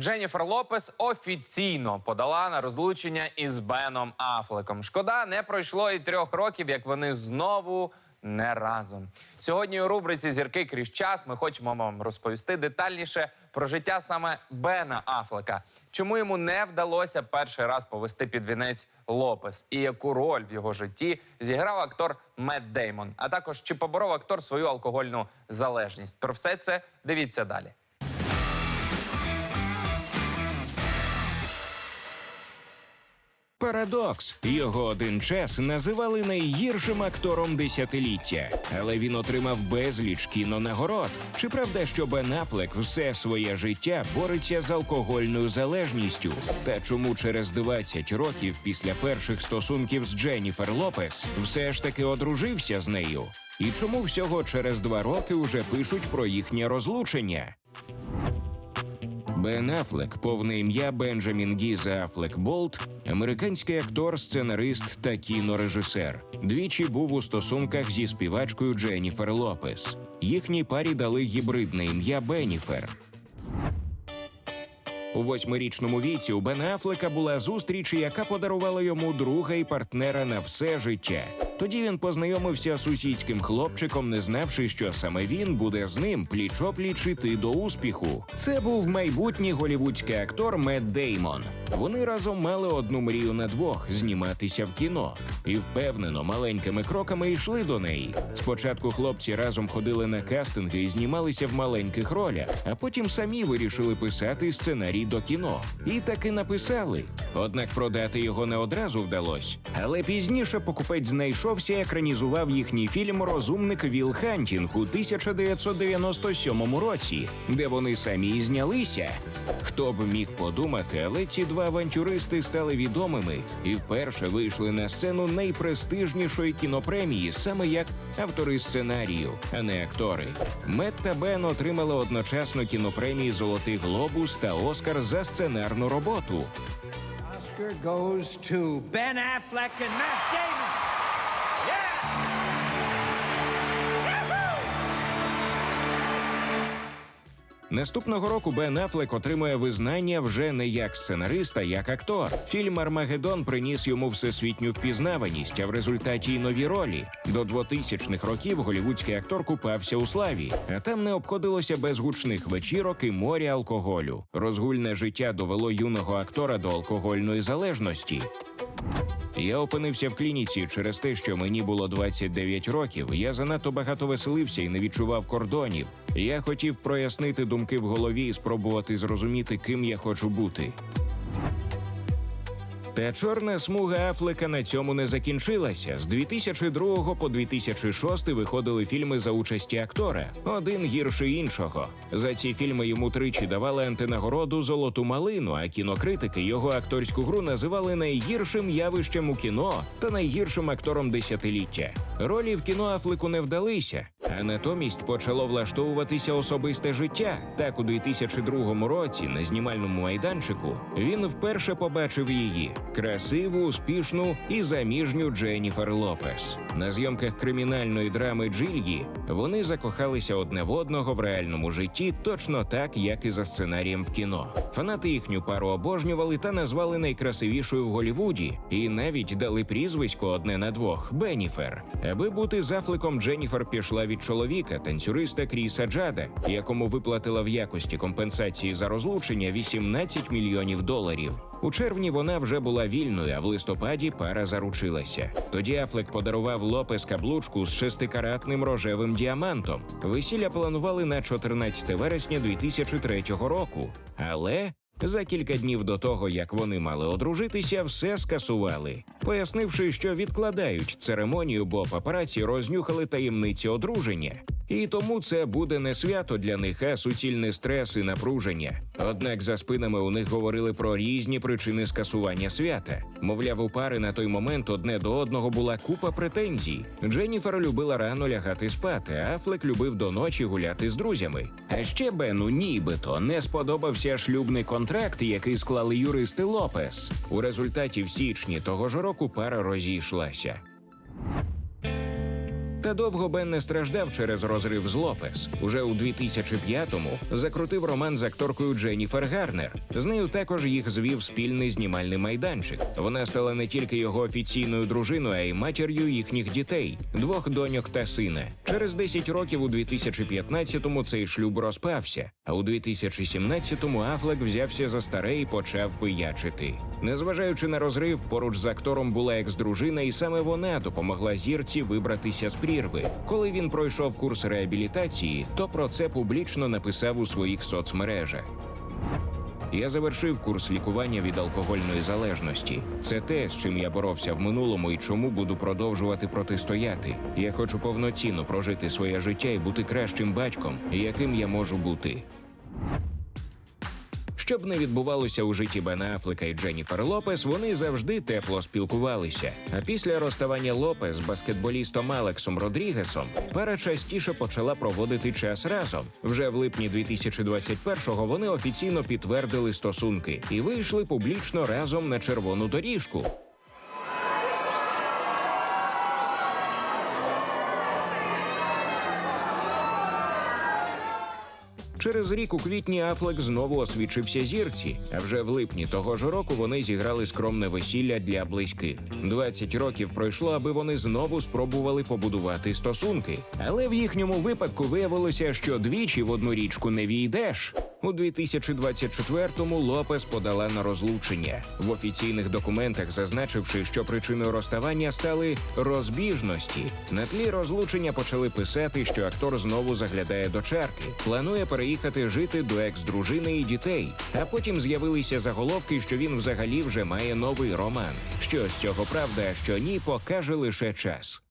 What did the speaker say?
Дженніфер Лопес офіційно подала на розлучення із Беном Афлеком. Шкода, не пройшло і трьох років, як вони знову не разом. Сьогодні у рубриці Зірки крізь час ми хочемо вам розповісти детальніше про життя саме Бена Афлека. Чому йому не вдалося перший раз повести під вінець Лопес, і яку роль в його житті зіграв актор Мет Деймон, а також чи поборов актор свою алкогольну залежність. Про все це дивіться далі. Парадокс. Його один час називали найгіршим актором десятиліття, але він отримав безліч кінонагород. Чи правда, що Бен Афлек все своє життя бореться з алкогольною залежністю? Та чому через 20 років після перших стосунків з Дженніфер Лопес все ж таки одружився з нею? І чому всього через два роки уже пишуть про їхнє розлучення? Бен Афлек, повне ім'я Бенджамін Гіза Афлек Болт, американський актор, сценарист та кінорежисер. Двічі був у стосунках зі співачкою Дженніфер Лопес. Їхній парі дали гібридне ім'я Беніфер. У восьмирічному віці у Бена Афлека була зустріч, яка подарувала йому друга і партнера на все життя. Тоді він познайомився з сусідським хлопчиком, не знавши, що саме він буде з ним пліч-опліч іти до успіху. Це був майбутній голівудський актор Мет Деймон. Вони разом мали одну мрію на двох зніматися в кіно. І впевнено, маленькими кроками йшли до неї. Спочатку хлопці разом ходили на кастинги і знімалися в маленьких ролях, а потім самі вирішили писати сценарій до кіно. І таки написали. Однак продати його не одразу вдалося. Але пізніше покупець знайшовся екранізував їхній фільм Розумник Віл Хантінг у 1997 році, де вони самі і знялися. Хто б міг подумати, але ці два авантюристи стали відомими і вперше вийшли на сцену найпрестижнішої кінопремії, саме як автори сценарію, а не актори. Мет та Бен отримали одночасно кінопремії Золотий глобус та Оскар за сценарну роботу. Oscar Ben Affleck and Matt Damon. Наступного року Бен Афлек отримує визнання вже не як сценарист, а як актор. Фільм Армагеддон приніс йому всесвітню впізнаваність, а в результаті й нові ролі. До 2000-х років голівудський актор купався у славі, а там не обходилося без гучних вечірок і моря алкоголю. Розгульне життя довело юного актора до алкогольної залежності. Я опинився в клініці через те, що мені було 29 років. Я занадто багато веселився і не відчував кордонів. Я хотів прояснити думки в голові і спробувати зрозуміти, ким я хочу бути. Та чорна смуга Афлека на цьому не закінчилася. З 2002 по 2006 виходили фільми за участі актора, один гірше іншого. За ці фільми йому тричі давали антинагороду Золоту малину, а кінокритики його акторську гру називали найгіршим явищем у кіно та найгіршим актором десятиліття. Ролі в кіно Афлеку не вдалися, а натомість почало влаштовуватися особисте життя. Так у 2002 році на знімальному майданчику він вперше побачив її красиву, успішну і заміжню Дженніфер Лопес. На зйомках кримінальної драми Джильї вони закохалися одне в одного в реальному житті, точно так, як і за сценарієм в кіно. Фанати їхню пару обожнювали та назвали найкрасивішою в Голівуді, і навіть дали прізвисько одне на двох Беніфер. Аби бути зафликом, Дженніфер пішла від чоловіка, танцюриста Кріса Джада, якому виплатила в якості компенсації за розлучення 18 мільйонів доларів. У червні вона вже була вільною, а в листопаді пара заручилася. Тоді Афлек подарував Лопес каблучку з шестикаратним рожевим діамантом. Весілля планували на 14 вересня 2003 року, але. За кілька днів до того, як вони мали одружитися, все скасували, пояснивши, що відкладають церемонію, бо папараці рознюхали таємниці одруження. І тому це буде не свято для них, а суцільний стрес і напруження. Однак за спинами у них говорили про різні причини скасування свята. Мовляв, у пари на той момент одне до одного була купа претензій. Дженніфер любила рано лягати спати, а Афлек любив до ночі гуляти з друзями. А ще Бену нібито не сподобався шлюбний контракт, який склали юристи Лопес. У результаті в січні того ж року пара розійшлася. Та довго Бен не страждав через розрив з Лопес. Уже у 2005-му закрутив роман з акторкою Дженніфер Гарнер. З нею також їх звів спільний знімальний майданчик. Вона стала не тільки його офіційною дружиною, а й матір'ю їхніх дітей, двох доньок та сина. Через 10 років у 2015-му цей шлюб розпався. А у 2017-му Афлек взявся за старе і почав пиячити. Незважаючи на розрив, поруч з актором була екс-дружина, і саме вона допомогла зірці вибратися з прірви. Коли він пройшов курс реабілітації, то про це публічно написав у своїх соцмережах. Я завершив курс лікування від алкогольної залежності. Це те, з чим я боровся в минулому і чому буду продовжувати протистояти. Я хочу повноцінно прожити своє життя і бути кращим батьком, яким я можу бути. Щоб не відбувалося у житті Бена Афлека і Дженніфер Лопес, вони завжди тепло спілкувалися. А після розставання Лопес з баскетболістом Алексом Родрігесом пара частіше почала проводити час разом. Вже в липні 2021-го вони офіційно підтвердили стосунки і вийшли публічно разом на червону доріжку. Через рік у квітні Афлек знову освічився зірці. А вже в липні того ж року вони зіграли скромне весілля для близьких. 20 років пройшло, аби вони знову спробували побудувати стосунки. Але в їхньому випадку виявилося, що двічі в одну річку не війдеш. У 2024-му Лопес подала на розлучення в офіційних документах, зазначивши, що причиною розставання стали розбіжності. На тлі розлучення почали писати, що актор знову заглядає до чарки, планує переїхати жити до екс-дружини і дітей. А потім з'явилися заголовки, що він взагалі вже має новий роман. Що з цього правда, що ні, покаже лише час.